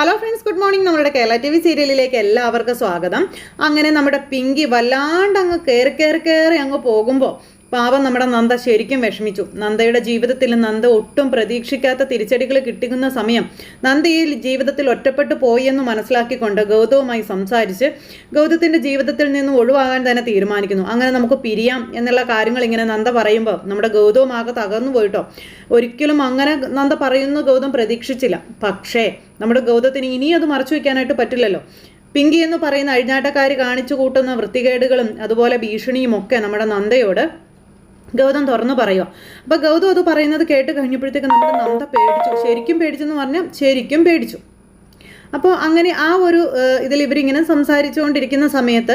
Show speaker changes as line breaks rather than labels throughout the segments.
Hello friends good morning നമ്മുടെ Kerala T V സീരിയലിലേക്ക് എല്ലാവർക്കും സ്വാഗതം. അങ്ങനെ നമ്മുടെ പിങ്കി വല്ലാണ്ട് അങ്ങ് കയറി കയറി കയറി അങ്ങ് പോകുമ്പോൾ പാവം നമ്മുടെ നന്ദ ശരിക്കും വിഷമിച്ചു. നന്ദയുടെ ജീവിതത്തിൽ നന്ദ ഒട്ടും പ്രതീക്ഷിക്കാത്ത തിരിച്ചടികൾ കിട്ടുന്ന സമയം നന്ദ ഈ ജീവിതത്തിൽ ഒറ്റപ്പെട്ടു പോയി എന്ന് മനസ്സിലാക്കിക്കൊണ്ട് ഗൗതവുമായി സംസാരിച്ച് ഗൗതത്തിന്റെ ജീവിതത്തിൽ നിന്ന് ഒഴിവാകാൻ തന്നെ തീരുമാനിക്കുന്നു. അങ്ങനെ നമുക്ക് പിരിയാം എന്നുള്ള കാര്യങ്ങൾ ഇങ്ങനെ നന്ദ പറയുമ്പോൾ നമ്മുടെ ഗൗതവും ആകെ തകർന്നു പോയിട്ടോ. ഒരിക്കലും അങ്ങനെ നന്ദ പറയുന്ന ഗൗതം പ്രതീക്ഷിച്ചില്ല. പക്ഷേ നമ്മുടെ ഗൗതത്തിന് ഇനിയും അത് മറച്ചു വയ്ക്കാനായിട്ട് പറ്റില്ലല്ലോ. പിങ്കി എന്ന് പറയുന്ന അഴിഞ്ഞാട്ടക്കാർ കാണിച്ചു കൂട്ടുന്ന വൃത്തികേടുകളും അതുപോലെ ഭീഷണിയും ഒക്കെ നമ്മുടെ നന്ദയോട് ഗൗതം തുറന്നു പറയുക അപ്പോൾ ഗൗതം അത് പറയുന്നത് കേട്ട് കഴിഞ്ഞപ്പോഴത്തേക്ക് നമ്മുടെ നന്ദ പേടിച്ചു. ശരിക്കും പേടിച്ചെന്ന് പറഞ്ഞാൽ ശരിക്കും പേടിച്ചു. അപ്പോൾ അങ്ങനെ ആ ഒരു ഇതിൽ ഇവരിങ്ങനെ സംസാരിച്ചുകൊണ്ടിരിക്കുന്ന സമയത്ത്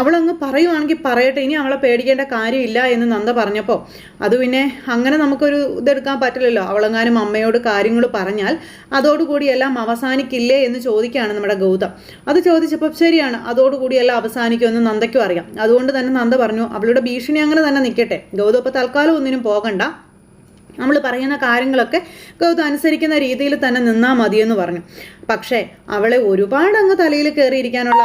അവളങ്ങ് പറയുവാണെങ്കിൽ പറയട്ടെ ഇനി അവളെ പേടിക്കേണ്ട കാര്യമില്ല എന്ന് നന്ദ പറഞ്ഞപ്പോൾ അത് പിന്നെ അങ്ങനെ നമുക്കൊരു ഇതെടുക്കാൻ പറ്റില്ലല്ലോ. അവളെങ്ങാനും അമ്മയോട് കാര്യങ്ങൾ പറഞ്ഞാൽ അതോടുകൂടി എല്ലാം അവസാനിക്കില്ലേ എന്ന് ചോദിക്കുകയാണ് നമ്മുടെ ഗൗതം. അത് ചോദിച്ചപ്പോൾ ശരിയാണ് അതോടുകൂടി എല്ലാം അവസാനിക്കുമെന്ന് നന്ദയ്ക്കും അറിയാം. അതുകൊണ്ട് തന്നെ നന്ദ പറഞ്ഞു അവളുടെ ഭീഷണി അങ്ങനെ തന്നെ നിൽക്കട്ടെ. ഗൗതം ഇപ്പോൾ തൽക്കാലം ഒന്നിനും പോകണ്ട. നമ്മൾ പറയുന്ന കാര്യങ്ങളൊക്കെ ഗൗതം അനുസരിക്കുന്ന രീതിയിൽ തന്നെ നിന്നാൽ മതിയെന്ന് പറഞ്ഞു. പക്ഷേ അവളെ ഒരുപാട് അങ്ങ് തലയിൽ കയറിയിരിക്കാനുള്ള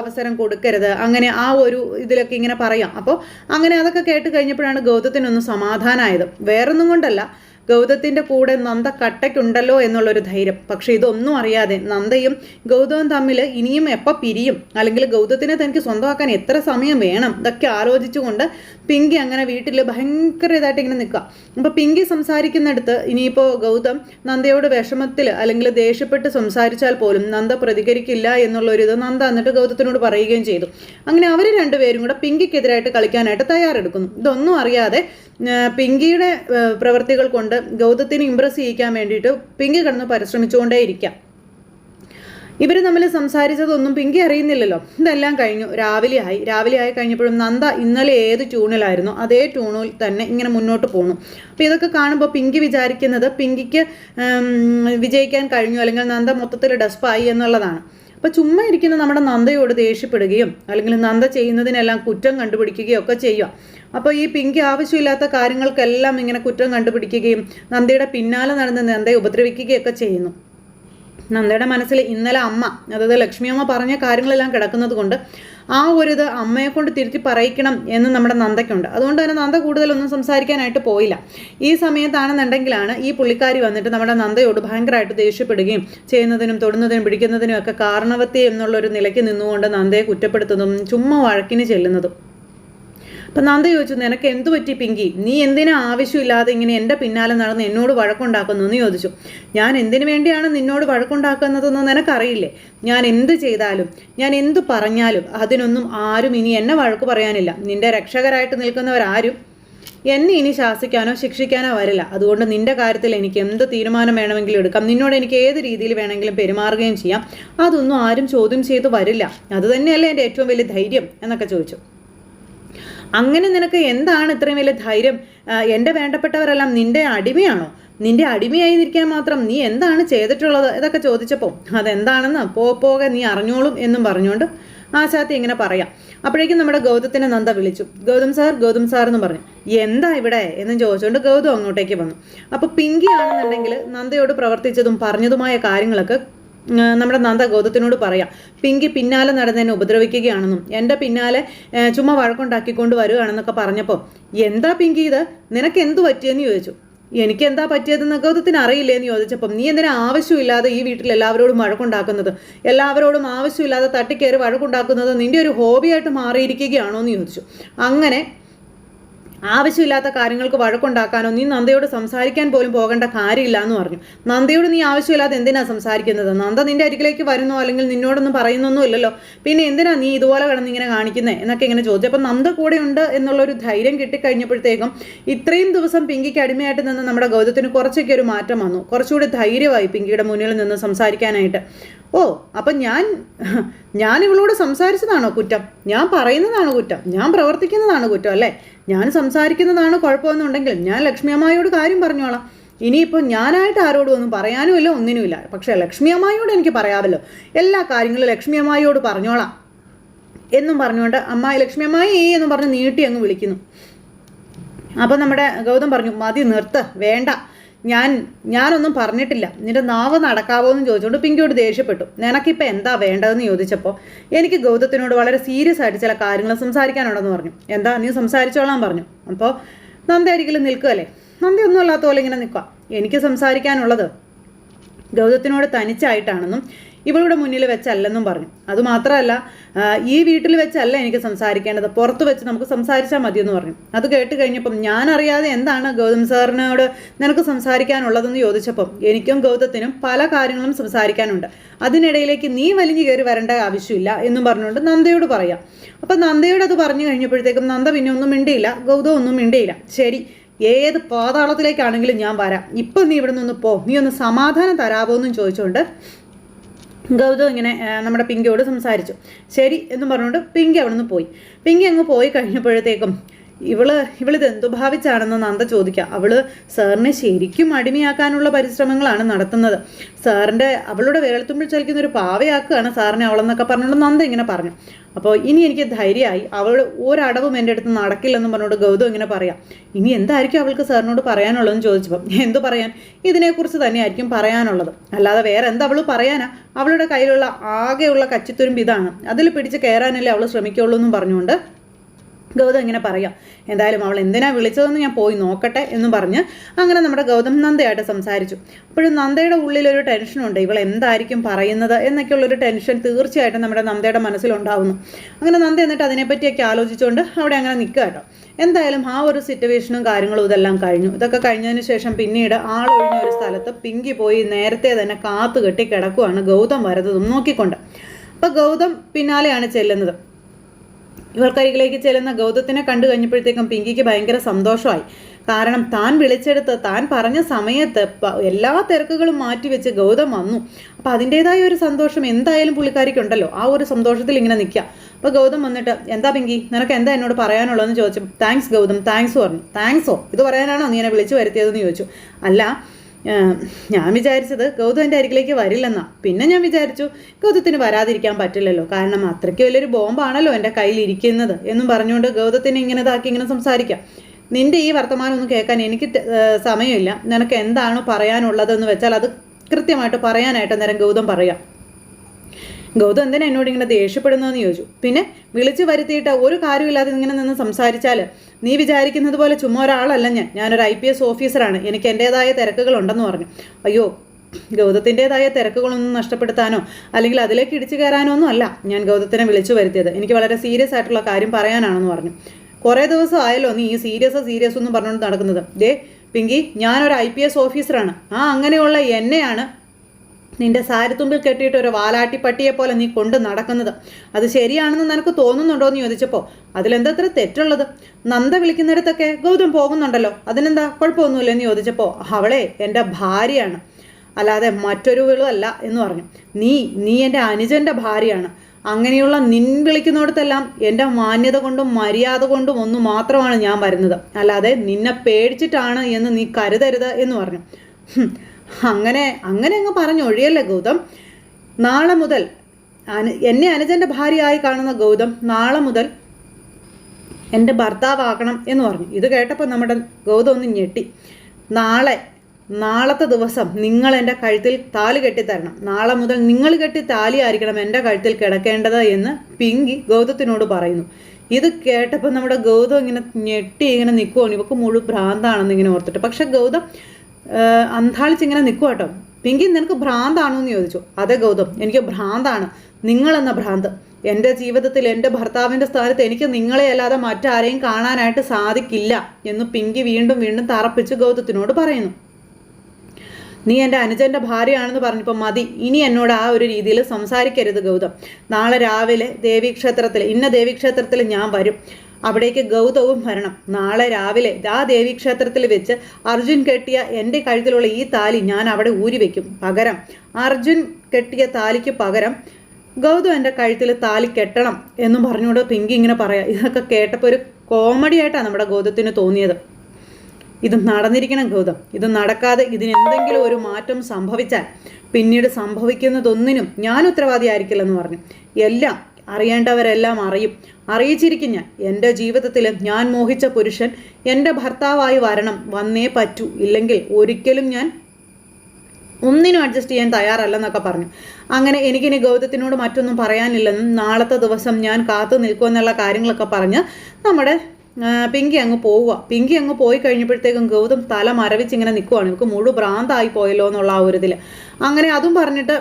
അവസരം കൊടുക്കരുത്. അങ്ങനെ ആ ഒരു ഇതിലൊക്കെ ഇങ്ങനെ പറയാം. അപ്പോൾ അങ്ങനെ അതൊക്കെ കേട്ട് കഴിഞ്ഞപ്പോഴാണ് ഗൗതത്തിനൊന്ന് സമാധാനമായത് വേറൊന്നും കൊണ്ടല്ല. ഗൗതത്തിന്റെ കൂടെ നന്ദ കട്ടയ്ക്കുണ്ടല്ലോ എന്നുള്ളൊരു ധൈര്യം. പക്ഷേ ഇതൊന്നും അറിയാതെ നന്ദയും ഗൗതവും തമ്മിൽ ഇനിയും എപ്പോൾ പിരിയും? അല്ലെങ്കിൽ ഗൗതത്തിനെ തനിക്ക് സ്വന്തമാക്കാൻ എത്ര സമയം വേണം? ഇതൊക്കെ ആലോചിച്ചുകൊണ്ട് പിങ്കി അങ്ങനെ വീട്ടിൽ ഭയങ്കര ഇതായിട്ട് ഇങ്ങനെ നിൽക്കുക. അപ്പോൾ പിങ്കി സംസാരിക്കുന്നിടത്ത് ഇനിയിപ്പോൾ ഗൗതം നന്ദയോട് വിഷമത്തിൽ അല്ലെങ്കിൽ ദേഷ്യപ്പെട്ട് സംസാരിച്ചാൽ പോലും നന്ദ പ്രതികരിക്കില്ല എന്നുള്ളൊരിത് നന്ദ എന്നിട്ട് ഗൗതത്തിനോട് പറയുകയും ചെയ്തു. അങ്ങനെ അവർ രണ്ടുപേരും കൂടെ പിങ്കിക്കെതിരായിട്ട് കളിക്കാനായിട്ട് തയ്യാറെടുക്കുന്നു. ഇതൊന്നും അറിയാതെ പിങ്കിയുടെ പ്രവൃത്തികൾ കൊണ്ട് ഗൗതത്തിനെ ഇമ്പ്രസ് ചെയ്യിക്കാൻ വേണ്ടിയിട്ട് പിങ്കി കിടന്ന് പരിശ്രമിച്ചുകൊണ്ടേയിരിക്കാം. ഇവർ തമ്മിൽ സംസാരിച്ചതൊന്നും പിങ്കി അറിയുന്നില്ലല്ലോ. ഇതെല്ലാം കഴിഞ്ഞു. രാവിലെ ആയി രാവിലെ ആയി കഴിഞ്ഞപ്പോഴും നന്ദ ഇന്നലെ ഏത് ട്യൂണിലായിരുന്നു അതേ ട്യൂണിൽ തന്നെ ഇങ്ങനെ മുന്നോട്ട് പോണു അപ്പോൾ ഇതൊക്കെ കാണുമ്പോൾ പിങ്കി വിചാരിക്കുന്നത് പിങ്കിക്ക് വിജയിക്കാൻ കഴിഞ്ഞു. അല്ലെങ്കിൽ നന്ദ മൊത്തത്തിൽ ഡസ്പായി എന്നുള്ളതാണ്. അപ്പോൾ ചുമ്മാ ഇരിക്കുന്ന നമ്മുടെ നന്ദയോട് ദേഷ്യപ്പെടുകയും അല്ലെങ്കിൽ നന്ദ ചെയ്യുന്നതിനെല്ലാം കുറ്റം കണ്ടുപിടിക്കുകയും ഒക്കെ ചെയ്യുക. അപ്പോൾ ഈ പിങ്ക് ആവശ്യമില്ലാത്ത കാര്യങ്ങൾക്കെല്ലാം ഇങ്ങനെ കുറ്റം കണ്ടുപിടിക്കുകയും നന്ദയുടെ പിന്നാലെ നടന്ന് നന്ദയെ ഉപദ്രവിക്കുകയൊക്കെ ചെയ്യുന്നു. നന്ദയുടെ മനസ്സിൽ ഇന്നലെ അമ്മ അതായത് ലക്ഷ്മി അമ്മ പറഞ്ഞ കാര്യങ്ങളെല്ലാം കിടക്കുന്നത് കൊണ്ട് ആ ഒരു ഇത് അമ്മയെ കൊണ്ട് തിരുത്തി പറയിക്കണം എന്ന് നമ്മുടെ നന്ദയ്ക്കുണ്ട്. അതുകൊണ്ട് തന്നെ നന്ദ കൂടുതലൊന്നും സംസാരിക്കാനായിട്ട് പോയില്ല. ഈ സമയത്താണെന്നുണ്ടെങ്കിലാണ് ഈ പുള്ളിക്കാരി വന്നിട്ട് നമ്മുടെ നന്ദയോട് ഭയങ്കരമായിട്ട് ദേഷ്യപ്പെടുകയും ചെയ്യുന്നതിനും തൊടുന്നതിനും പിടിക്കുന്നതിനും ഒക്കെ കാരണവത്തി എന്നുള്ളൊരു നിലയ്ക്ക് നിന്നുകൊണ്ട് നന്ദയെ കുറ്റപ്പെടുത്തുന്നതും ചുമ്മാ വഴക്കിന് ചെല്ലുന്നതും. അപ്പം നന്ദ ചോദിച്ചു നിനക്ക് എന്തു പറ്റി പിങ്കി? നീ എന്തിനാ ആവശ്യമില്ലാതെ ഇങ്ങനെ എന്റെ പിന്നാലെ നടന്ന് എന്നോട് വഴക്കുണ്ടാക്കുന്നു? എന്ന് ചോദിച്ചു. ഞാൻ എന്തിനു വേണ്ടിയാണ് നിന്നോട് വഴക്കുണ്ടാക്കുന്നതെന്ന് നിനക്കറിയില്ലേ? ഞാൻ എന്ത് ചെയ്താലും ഞാൻ എന്ത് പറഞ്ഞാലും അതിനൊന്നും ആരും ഇനി എന്നെ വഴക്ക് പറയാനില്ല. നിന്റെ രക്ഷകരായിട്ട് നിൽക്കുന്നവരാരും എന്നെ ഇനി ശാസിക്കാനോ ശിക്ഷിക്കാനോ വരില്ല. അതുകൊണ്ട് നിന്റെ കാര്യത്തിൽ എനിക്ക് എന്ത് തീരുമാനം വേണമെങ്കിലും എടുക്കാം. നിന്നോട് എനിക്ക് ഏത് രീതിയിൽ വേണമെങ്കിലും പെരുമാറുകയും ചെയ്യാം. അതൊന്നും ആരും ചോദ്യം ചെയ്ത് വരില്ല. അത് തന്നെയല്ലേ എന്റെ ഏറ്റവും വലിയ ധൈര്യം? എന്നൊക്കെ ചോദിച്ചു. അങ്ങനെ നിനക്ക് എന്താണ് ഇത്രയും വലിയ ധൈര്യം? എന്റെ വേണ്ടപ്പെട്ടവരെല്ലാം നിന്റെ അടിമയാണോ? നിന്റെ അടിമയായി നിൽക്കാൻ മാത്രം നീ എന്താണ് ചെയ്തിട്ടുള്ളത്? ഇതൊക്കെ ചോദിച്ചപ്പോൾ അതെന്താണെന്ന് പോ പോകെ നീ അറിഞ്ഞോളും എന്നും പറഞ്ഞുകൊണ്ട് ആശാത്തി ഇങ്ങനെ പറയാം. അപ്പോഴേക്കും നമ്മുടെ ഗൗതത്തിനെ നന്ദ വിളിച്ചു. ഗൗതം സാർ ഗൗതം സാർ എന്ന് പറഞ്ഞു. എന്താ ഇവിടെ? എന്ന് ചോദിച്ചുകൊണ്ട് ഗൗതം അങ്ങോട്ടേക്ക് വന്നു. അപ്പോൾ പിങ്കി ആണെന്നുണ്ടെങ്കിൽ നന്ദയോട് പ്രവർത്തിച്ചതും പറഞ്ഞതുമായ കാര്യങ്ങളൊക്കെ നമ്മുടെ നന്ദ ഗൗതത്തിനോട് പറയാം. പിങ്കി പിന്നാലെ നടന്നതിനെ ഉപദ്രവിക്കുകയാണെന്നും എന്റെ പിന്നാലെ ചുമ്മാ വഴക്കുണ്ടാക്കിക്കൊണ്ട് വരികയാണെന്നൊക്കെ പറഞ്ഞപ്പോൾ എന്താ പിങ്കി ഇത്? നിനക്ക് എന്തു പറ്റിയെന്ന് ചോദിച്ചു. എനിക്ക് എന്താ പറ്റിയതെന്ന് ഗൗതത്തിന് അറിയില്ലേ എന്ന് ചോദിച്ചപ്പം നീ എന്തിനാ ആവശ്യമില്ലാതെ ഈ വീട്ടിൽ എല്ലാവരോടും വഴക്കുണ്ടാക്കുന്നത്? എല്ലാവരോടും ആവശ്യമില്ലാതെ തട്ടിക്കയറി വഴക്കുണ്ടാക്കുന്നത് നിന്റെ ഒരു ഹോബിയായിട്ട് മാറിയിരിക്കുകയാണോ എന്ന് ചോദിച്ചു. അങ്ങനെ ആവശ്യമില്ലാത്ത കാര്യങ്ങൾക്ക് വഴക്കുണ്ടാക്കാനോ നീ നന്ദയോട് സംസാരിക്കാൻ പോലും പോകേണ്ട കാര്യമില്ല എന്ന് പറഞ്ഞു. നന്ദയോട് നീ ആവശ്യമില്ലാതെ എന്തിനാ സംസാരിക്കുന്നത്? നന്ദ നിന്റെ അരികിലേക്ക് വരുന്നോ അല്ലെങ്കിൽ നിന്നോടൊന്നും പറയുന്നൊന്നും ഇല്ലല്ലോ. പിന്നെ എന്തിനാ നീ ഇതുപോലെ കിടന്ന് ഇങ്ങനെ കാണിക്കുന്നത് എന്നൊക്കെ ഇങ്ങനെ ചോദിച്ചു. അപ്പം നന്ദ കൂടെ ഉണ്ട് എന്നുള്ളൊരു ധൈര്യം കിട്ടിക്കഴിഞ്ഞപ്പോഴത്തേക്കും ഇത്രയും ദിവസം പിങ്കിക്ക് അടിമയായിട്ട് നിന്ന് നമ്മുടെ ഗൗതത്തിന് കുറച്ചൊക്കെ ഒരു മാറ്റം വന്നു. കുറച്ചുകൂടി ധൈര്യമായി പിങ്കിയുടെ മുന്നിൽ നിന്ന് സംസാരിക്കാനായിട്ട്. ഓ അപ്പം ഞാൻ ഞാൻ ഇവളോട് സംസാരിച്ചതാണോ കുറ്റം? ഞാൻ പറയുന്നതാണോ കുറ്റം? ഞാൻ പ്രവർത്തിക്കുന്നതാണ് കുറ്റം അല്ലേ? ഞാൻ സംസാരിക്കുന്നതാണ് കുഴപ്പമെന്നുണ്ടെങ്കിൽ ഞാൻ ലക്ഷ്മി അമ്മായിയോട് കാര്യം പറഞ്ഞോളാം. ഇനിയിപ്പോൾ ഞാനായിട്ട് ആരോടും ഒന്നും പറയാനുമില്ല ഒന്നിനുമില്ല. പക്ഷേ ലക്ഷ്മി അമ്മായിയോട് എനിക്ക് പറയാമല്ലോ. എല്ലാ കാര്യങ്ങളും ലക്ഷ്മി അമ്മായിയോട് പറഞ്ഞോളാം. എന്നും പറഞ്ഞുകൊണ്ട് അമ്മായി ലക്ഷ്മി അമ്മായി എന്ന് പറഞ്ഞ് നീട്ടി അങ്ങ് വിളിക്കുന്നു. അപ്പം നമ്മുടെ ഗൗതം പറഞ്ഞു മതി നിർത്ത് വേണ്ട. ഞാൻ ഞാനൊന്നും പറഞ്ഞിട്ടില്ല. നിന്റെ നാവ് നടക്കാവോ എന്ന് ചോദിച്ചുകൊണ്ട് പിങ്കിയോട് ദേഷ്യപ്പെട്ടു. നിനക്കിപ്പോൾ എന്താ വേണ്ടതെന്ന് ചോദിച്ചപ്പോൾ എനിക്ക് ഗൗതത്തിനോട് വളരെ സീരിയസ് ആയിട്ട് ചില കാര്യങ്ങൾ സംസാരിക്കാനുണ്ടെന്ന് പറഞ്ഞു. എന്താ നീ സംസാരിച്ചോളാൻ പറഞ്ഞു. അപ്പോൾ നന്ദി ഒരിക്കലും നിൽക്കുകയല്ലേ നന്ദി ഒന്നും അല്ലാത്ത പോലെ ഇങ്ങനെ നിൽക്കുക എനിക്ക് സംസാരിക്കാനുള്ളത് ഗൗതത്തിനോട് തനിച്ചായിട്ടാണെന്നും ഇവളുടെ മുന്നിൽ വെച്ചല്ലെന്നും പറഞ്ഞു. അതുമാത്രമല്ല ഈ വീട്ടിൽ വെച്ചല്ല എനിക്ക് സംസാരിക്കേണ്ടത്. പുറത്ത് വെച്ച് നമുക്ക് സംസാരിച്ചാൽ മതിയെന്ന് പറഞ്ഞു. അത് കേട്ട് കഴിഞ്ഞപ്പം ഞാൻ അറിയാതെ എന്താണ് ഗൗതം സാറിനോട് നിനക്ക് സംസാരിക്കാനുള്ളതെന്ന് ചോദിച്ചപ്പം എനിക്കും ഗൗതത്തിനും പല കാര്യങ്ങളും സംസാരിക്കാനുണ്ട്. അതിനിടയിലേക്ക് നീ വലിഞ്ഞു കയറി വരേണ്ട ആവശ്യമില്ല എന്നും പറഞ്ഞുകൊണ്ട് നന്ദയോട് പറയാം. അപ്പം നന്ദയോട് അത് പറഞ്ഞു കഴിഞ്ഞപ്പോഴത്തേക്കും നന്ദ പിന്നെ ഒന്നും മിണ്ടിയില്ല ഗൗതം ഒന്നും മിണ്ടിയില്ല. ശരി ഏത് പാതാളത്തിലേക്കാണെങ്കിലും ഞാൻ വരാം. ഇപ്പം നീ ഇവിടെ നിന്ന് പോ. നീ ഒന്ന് സമാധാനം തരാവോ എന്നും ചോദിച്ചുകൊണ്ട് ഗൗതം ഇങ്ങനെ നമ്മുടെ പിങ്കിയോട് സംസാരിച്ചു. ശരി എന്ന് പറഞ്ഞുകൊണ്ട് പിങ്കി അവിടെ നിന്ന് പോയി. പിങ്കി അങ്ങ് പോയി കഴിഞ്ഞപ്പോഴത്തേക്കും ഇവൾ ഇവളിത് എന്തു ഭാവിച്ചാണെന്ന് നന്ദ ചോദിക്കുക അവൾ സാറിനെ ശരിക്കും അടിമയാക്കാനുള്ള പരിശ്രമങ്ങളാണ് നടത്തുന്നത്. സാറിന്റെ അവളുടെ വിരൽത്തുമ്പിൽ ചലിക്കുന്ന ഒരു പാവയാക്കുകയാണ് സാറിനെ അവളെന്നൊക്കെ പറഞ്ഞുകൊണ്ട് നന്ദ ഇങ്ങനെ പറഞ്ഞു. അപ്പോൾ ഇനി എനിക്ക് ധൈര്യമായി അവൾ ഒരടവും എന്റെ അടുത്ത് നടക്കില്ലെന്നും പറഞ്ഞുകൊണ്ട് ഗൗതം ഇങ്ങനെ പറയാം. ഇനി എന്തായിരിക്കും അവൾക്ക് സാറിനോട് പറയാനുള്ളതെന്ന് ചോദിച്ചപ്പം? എന്തു പറയാൻ? ഇതിനെക്കുറിച്ച് തന്നെയായിരിക്കും പറയാനുള്ളത്. അല്ലാതെ വേറെ എന്താ അവൾ പറയാനാ? അവളുടെ കയ്യിലുള്ള ആകെയുള്ള കച്ചിത്തുരുമ്പ് ഇതാണ്. അതിൽ പിടിച്ച് കയറാനല്ലേ അവൾ ശ്രമിക്കുള്ളൂ എന്നും പറഞ്ഞുകൊണ്ട് ഗൗതം ഇങ്ങനെ പറയാം. എന്തായാലും അവൾ എന്തിനാ വിളിച്ചതെന്ന് ഞാൻ പോയി നോക്കട്ടെ എന്ന് പറഞ്ഞ് അങ്ങനെ നമ്മുടെ ഗൗതം നന്ദയായിട്ട് സംസാരിച്ചു. അപ്പോഴും നന്ദയുടെ ഉള്ളിലൊരു ടെൻഷനുണ്ട് ഇവൾ എന്തായിരിക്കും പറയുന്നത്? എന്നൊക്കെയുള്ളൊരു ടെൻഷൻ തീർച്ചയായിട്ടും നമ്മുടെ നന്ദയുടെ മനസ്സിലുണ്ടാവുന്നു. അങ്ങനെ നന്ദ എന്നിട്ട് അതിനെപ്പറ്റിയൊക്കെ ആലോചിച്ചുകൊണ്ട് അവിടെ അങ്ങനെ നിൽക്കുക കേട്ടോ. എന്തായാലും ആ ഒരു സിറ്റുവേഷനും കാര്യങ്ങളും ഇതെല്ലാം കഴിഞ്ഞു. ഇതൊക്കെ കഴിഞ്ഞതിന് ശേഷം പിന്നീട് ആളൊഴിഞ്ഞ ഒരു സ്ഥലത്ത് പിങ്കി പോയി നേരത്തെ തന്നെ കാത്തു കെട്ടി കിടക്കുവാണ് ഗൗതം വരതും നോക്കിക്കൊണ്ട്. അപ്പോൾ ഗൗതം പിന്നാലെയാണ് ചെല്ലുന്നത്. ഇവൾക്കരികിലേക്ക് ചെല്ലുന്ന ഗൗതത്തിനെ കണ്ടു കഴിഞ്ഞപ്പോഴത്തേക്കും പിങ്കിക്ക് ഭയങ്കര സന്തോഷമായി. കാരണം താൻ വിളിച്ചെടുത്ത് താൻ പറഞ്ഞ സമയത്ത് എല്ലാ തിരക്കുകളും മാറ്റിവെച്ച് ഗൗതം വന്നു. അപ്പോൾ അതിന്റെതായ ഒരു സന്തോഷം എന്തായാലും പുള്ളിക്കാരിക്കുണ്ടല്ലോ. ആ ഒരു സന്തോഷത്തിൽ ഇങ്ങനെ നിൽക്കുക. അപ്പോൾ ഗൗതം വന്നിട്ട് എന്താ പിങ്കി? നിനക്ക് എന്താ എന്നോട് പറയാനുള്ളതെന്ന് ചോദിച്ചു താങ്ക്സ് ഗൗതം താങ്ക്സ് പറഞ്ഞു. താങ്ക്സോ ഇത് പറയാനാണോ നീ എന്നെ വിളിച്ചു വരുത്തിയതെന്ന് ചോദിച്ചു? അല്ല ഞാൻ വിചാരിച്ചത് ഗൗതം എന്റെ അരികിലേക്ക് വരില്ലെന്നാ. പിന്നെ ഞാൻ വിചാരിച്ചു ഗൗതത്തിന് വരാതിരിക്കാൻ പറ്റില്ലല്ലോ. കാരണം അത്രയ്ക്ക് വലിയൊരു ബോംബാണല്ലോ എന്റെ കയ്യിൽ ഇരിക്കുന്നത് എന്നും പറഞ്ഞുകൊണ്ട് ഗൗതത്തിനെ ഇങ്ങനെ ഇതാക്കി ഇങ്ങനെ സംസാരിക്കാം. നിന്റെ ഈ വർത്തമാനം ഒന്നും കേൾക്കാൻ എനിക്ക് സമയമില്ല. നിനക്ക് എന്താണ് പറയാനുള്ളതെന്ന് വെച്ചാൽ അത് കൃത്യമായിട്ട് പറയാനായിട്ട് നേരം ഗൗതം പറയാം. ഗൗതം എന്തിനാ എന്നോട് ഇങ്ങനെ ദേഷ്യപ്പെടുന്നതെന്ന് ചോദിച്ചു. പിന്നെ വിളിച്ചു വരുത്തിയിട്ട് ഒരു കാര്യമില്ലാതെ ഇങ്ങനെ നിന്ന് സംസാരിച്ചാൽ നീ വിചാരിക്കുന്നത് പോലെ ചുമ്മാ ഒരാളല്ല ഞാൻ. ഞാനൊരു ഐ പി എസ് ഓഫീസറാണ്. എനിക്ക് എന്റേതായ തിരക്കുകളുണ്ടെന്ന് പറഞ്ഞു. അയ്യോ ഗൗതത്തിന്റെതായ തിരക്കുകളൊന്നും നഷ്ടപ്പെടുത്താനോ അല്ലെങ്കിൽ അതിലേക്ക് ഇടിച്ചു കയറാനോ ഒന്നും അല്ല ഞാൻ ഗൗതത്തിനെ വിളിച്ചു വരുത്തിയത്. എനിക്ക് വളരെ സീരിയസ് ആയിട്ടുള്ള കാര്യം പറയാനാണെന്ന് പറഞ്ഞു. കുറേ ദിവസം ആയല്ലോ നീ ഈ സീരിയസ് സീരിയസ് ഒന്നും പറഞ്ഞുകൊണ്ട് നടക്കുന്നത്. ദേ പിങ്കി ഞാനൊരു ഐ പി എസ് ഓഫീസറാണ്. ആ അങ്ങനെയുള്ള എന്നെയാണ് നിന്റെ സാരിത്തുമ്പിൽ കെട്ടിയിട്ട് ഒരു വാലാട്ടി പട്ടിയെ പോലെ നീ കൊണ്ട് നടക്കുന്നത്. അത് ശരിയാണെന്ന് നിനക്ക് തോന്നുന്നുണ്ടോ എന്ന് ചോദിച്ചപ്പോൾ അതിലെന്താ ഇത്ര തെറ്റുള്ളത്? നന്ദ വിളിക്കുന്നിടത്തൊക്കെ ഗൗതം പോകുന്നുണ്ടല്ലോ അതിനെന്താ കുഴപ്പമൊന്നുമില്ല എന്ന് ചോദിച്ചപ്പോൾ അവളെ എന്റെ ഭാര്യയാണ്. അല്ലാതെ മറ്റൊരു അല്ല എന്ന് പറഞ്ഞു. നീ നീ എന്റെ അനുജന്റെ ഭാര്യയാണ്. അങ്ങനെയുള്ള നിൻ വിളിക്കുന്നിടത്തെല്ലാം എന്റെ മാന്യത കൊണ്ടും മര്യാദ കൊണ്ടും ഒന്ന് മാത്രമാണ് ഞാൻ വരുന്നത്. അല്ലാതെ നിന്നെ പേടിച്ചിട്ടാണ് എന്ന് നീ കരുതരുത് എന്ന് പറഞ്ഞു. അങ്ങനെ അങ്ങനെ അങ്ങ് പറഞ്ഞു ഒഴിയല്ലേ ഗൗതം? നാളെ മുതൽ എന്നെ അനുജന്റെ ഭാര്യയായി കാണുന്ന ഗൗതം നാളെ മുതൽ എന്റെ ഭർത്താവാകണം എന്ന് പറഞ്ഞു. ഇത് കേട്ടപ്പോൾ നമ്മുടെ ഗൗതം ഒന്ന് ഞെട്ടി. നാളെ നാളത്തെ ദിവസം നിങ്ങൾ എന്റെ കഴുത്തിൽ താലി കെട്ടിത്തരണം. നാളെ മുതൽ നിങ്ങൾ കെട്ടി താലി ആയിരിക്കണം എന്റെ കഴുത്തിൽ കിടക്കേണ്ടത് എന്ന് പിങ്കി ഗൗതത്തിനോട് പറയുന്നു. ഇത് കേട്ടപ്പോൾ നമ്മുടെ ഗൗതം ഇങ്ങനെ ഞെട്ടി ഇങ്ങനെ നിൽക്കുവാണ് ഇവക്ക് മുഴു ഭ്രാന്താണെന്ന് ഇങ്ങനെ ഓർത്തിട്ട്. പക്ഷെ ഗൗതം അന്താളിച്ചിങ്ങനെ നിൽക്കുക കേട്ടോ. പിങ്കി നിനക്ക് ഭ്രാന്താണോ എന്ന് ചോദിച്ചു. അതെ ഗൗതം എനിക്ക് ഭ്രാന്താണ്. നിങ്ങളെന്ന ഭ്രാന്ത്. എന്റെ ജീവിതത്തിൽ എന്റെ ഭർത്താവിന്റെ സ്ഥാനത്ത് എനിക്ക് നിങ്ങളെ അല്ലാതെ മറ്റാരെയും കാണാനായിട്ട് സാധിക്കില്ല എന്ന് പിങ്കി വീണ്ടും വീണ്ടും തറപ്പിച്ച് ഗൗതത്തിനോട് പറയുന്നു. നീ എന്റെ അനുജന്റെ ഭാര്യയാണെന്ന് പറഞ്ഞപ്പോൾ മതി. ഇനി എന്നോട് ആ ഒരു രീതിയിൽ സംസാരിക്കരുത് ഗൗതം. നാളെ രാവിലെ ദേവീക്ഷേത്രത്തിൽ ഇന്ന ദേവീക്ഷേത്രത്തിൽ ഞാൻ വരും. അവിടേക്ക് ഗൗതവും വരണം. നാളെ രാവിലെ ആ ദേവീക്ഷേത്രത്തിൽ വെച്ച് അർജുൻ കെട്ടിയ എന്റെ കഴുത്തിലുള്ള ഈ താലി ഞാൻ അവിടെ ഊരി വെക്കും. പകരം അർജുൻ കെട്ടിയ താലിക്ക് പകരം ഗൗതം എന്റെ കഴുത്തിൽ താലി കെട്ടണം എന്നും പറഞ്ഞുകൊണ്ട് പിങ്കി ഇങ്ങനെ പറയാം. ഇതൊക്കെ കേട്ടപ്പോൾ ഒരു കോമഡി ആയിട്ടാണ് നമ്മുടെ ഗൗതത്തിന് തോന്നിയത്. ഇത് നടന്നിരിക്കണം ഗൗതം. ഇത് നടക്കാതെ ഇതിന് എന്തെങ്കിലും ഒരു മാറ്റം സംഭവിച്ചാൽ പിന്നീട് സംഭവിക്കുന്നതൊന്നിനും ഞാൻ ഉത്തരവാദിയായിരിക്കില്ലെന്ന് പറഞ്ഞു. എല്ലാം അറിയേണ്ടവരെല്ലാം അറിയും. അറിയിച്ചിരിക്കും ഞാൻ. എന്റെ ജീവിതത്തിൽ ഞാൻ മോഹിച്ച പുരുഷൻ എന്റെ ഭർത്താവായി വരണം വന്നേ പറ്റൂ. ഇല്ലെങ്കിൽ ഒരിക്കലും ഞാൻ ഒന്നിനും അഡ്ജസ്റ്റ് ചെയ്യാൻ തയ്യാറല്ലെന്നൊക്കെ പറഞ്ഞു. അങ്ങനെ എനിക്കിനി ഗൗതത്തിനോട് മറ്റൊന്നും പറയാനില്ലെന്നും നാളത്തെ ദിവസം ഞാൻ കാത്തു നിൽക്കുമെന്നുള്ള കാര്യങ്ങളൊക്കെ പറഞ്ഞ് നമ്മുടെ പിങ്കി അങ്ങ് പോവുക. പിങ്കി അങ്ങ് പോയി കഴിഞ്ഞപ്പോഴത്തേക്കും ഗൗതം തല മരവിച്ച് ഇങ്ങനെ നിൽക്കുവാണ് ഇവർക്ക് മുഴു ഭ്രാന്തായി പോയല്ലോ എന്നുള്ള ആ ഒരു ഇതിൽ അങ്ങനെ അതും പറഞ്ഞിട്ട്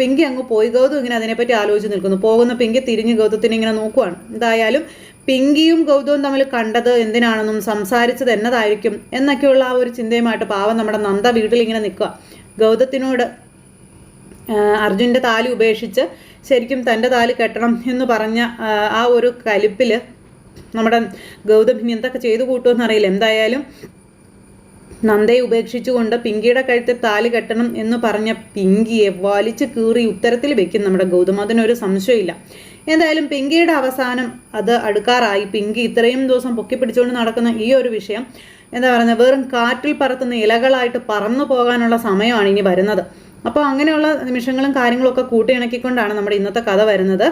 പിങ്കി അങ്ങ് പോയി. ഗൗതം ഇങ്ങനെ അതിനെപ്പറ്റി ആലോചിച്ച് നിൽക്കുന്നു. പോകുന്ന പിങ്കി തിരിഞ്ഞ് ഗൗതത്തിനെ ഇങ്ങനെ നോക്കുവാണ്. എന്തായാലും പിങ്കിയും ഗൗതവും തമ്മിൽ കണ്ടത് എന്തിനാണെന്നും സംസാരിച്ചത് എന്നതായിരിക്കും എന്നൊക്കെയുള്ള ആ ഒരു ചിന്തയുമായിട്ട് പാവം നമ്മുടെ നന്ദ വീട്ടിൽ ഇങ്ങനെ നിൽക്കുക. ഗൗതത്തിനോട് അർജുന്റെ താലി ഉപേക്ഷിച്ച് ശരിക്കും തന്റെ താലി കെട്ടണം എന്ന് പറഞ്ഞ ആ ഒരു കലിപ്പിൽ നമ്മുടെ ഗൗതം ഇനി എന്തൊക്കെ ചെയ്തു കൂട്ടുമെന്ന് അറിയില്ല എന്തായാലും നന്ദയെ ഉപേക്ഷിച്ചുകൊണ്ട് പിങ്കിയുടെ കഴുത്തിൽ താലി കെട്ടണം എന്ന് പറഞ്ഞ പിങ്കിയെ വലിച്ചു കീറി ഉത്തരത്തിൽ വെക്കും നമ്മുടെ ഗൗതം അതിനൊരു സംശയമില്ല. എന്തായാലും പിങ്കിയുടെ അവസാനം അത് അടുക്കാറായി. പിങ്കി ഇത്രയും ദിവസം പൊക്കി പിടിച്ചുകൊണ്ട് നടക്കുന്ന ഈ ഒരു വിഷയം എന്താ പറയുന്നത് വെറും കാറ്റിൽ പറത്തുന്ന ഇലകളായിട്ട് പറന്നു പോകാനുള്ള സമയമാണ് ഇനി വരുന്നത്. അപ്പോൾ അങ്ങനെയുള്ള നിമിഷങ്ങളും കാര്യങ്ങളൊക്കെ കൂട്ടിയിണക്കിക്കൊണ്ടാണ് നമ്മുടെ ഇന്നത്തെ കഥ വരുന്നത്.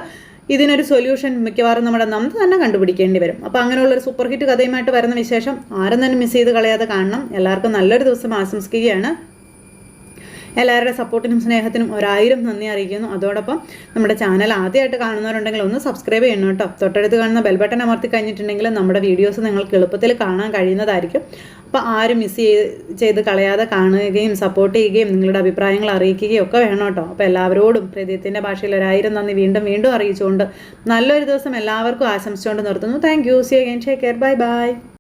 ഇതിനൊരു സൊല്യൂഷൻ മിക്കവാറും നമ്മുടെ നമുക്ക് തന്നെ കണ്ടുപിടിക്കേണ്ടി വരും. അപ്പോൾ അങ്ങനെയുള്ള ഒരു സൂപ്പർ ഹിറ്റ് കഥയുമായിട്ട് വരുന്ന വിശേഷം ആരും തന്നെ മിസ് ചെയ്ത് കളയാതെ കാണണം. എല്ലാവർക്കും നല്ലൊരു ദിവസം ആശംസിക്കുകയാണ്. എല്ലാവരുടെ സപ്പോർട്ടിനും സ്നേഹത്തിനും ഒരായിരം നന്ദി അറിയിക്കുന്നു. അതോടൊപ്പം നമ്മുടെ ചാനൽ ആദ്യമായിട്ട് കാണുന്നവരുണ്ടെങ്കിൽ ഒന്ന് സബ്സ്ക്രൈബ് ചെയ്യണം കേട്ടോ. തൊട്ടടുത്ത് കാണുന്ന ബെൽബട്ടൺ അമർത്തി കഴിഞ്ഞിട്ടുണ്ടെങ്കിൽ നമ്മുടെ വീഡിയോസ് നിങ്ങൾക്ക് എളുപ്പത്തിൽ കാണാൻ കഴിയുന്നതായിരിക്കും. അപ്പോൾ ആരും മിസ് ചെയ്ത് കളയാതെ കാണുകയും സപ്പോർട്ട് ചെയ്യുകയും നിങ്ങളുടെ അഭിപ്രായങ്ങൾ അറിയിക്കുകയും ഒക്കെ വേണം കേട്ടോ. അപ്പോൾ എല്ലാവരോടും ഹൃദയത്തിന്റെ ഭാഷയിൽ ഒരായിരം നന്ദി വീണ്ടും വീണ്ടും അറിയിച്ചുകൊണ്ട് നല്ലൊരു ദിവസം എല്ലാവർക്കും ആശംസിച്ചുകൊണ്ട് നിർത്തുന്നു. Thank you see again take care bye bye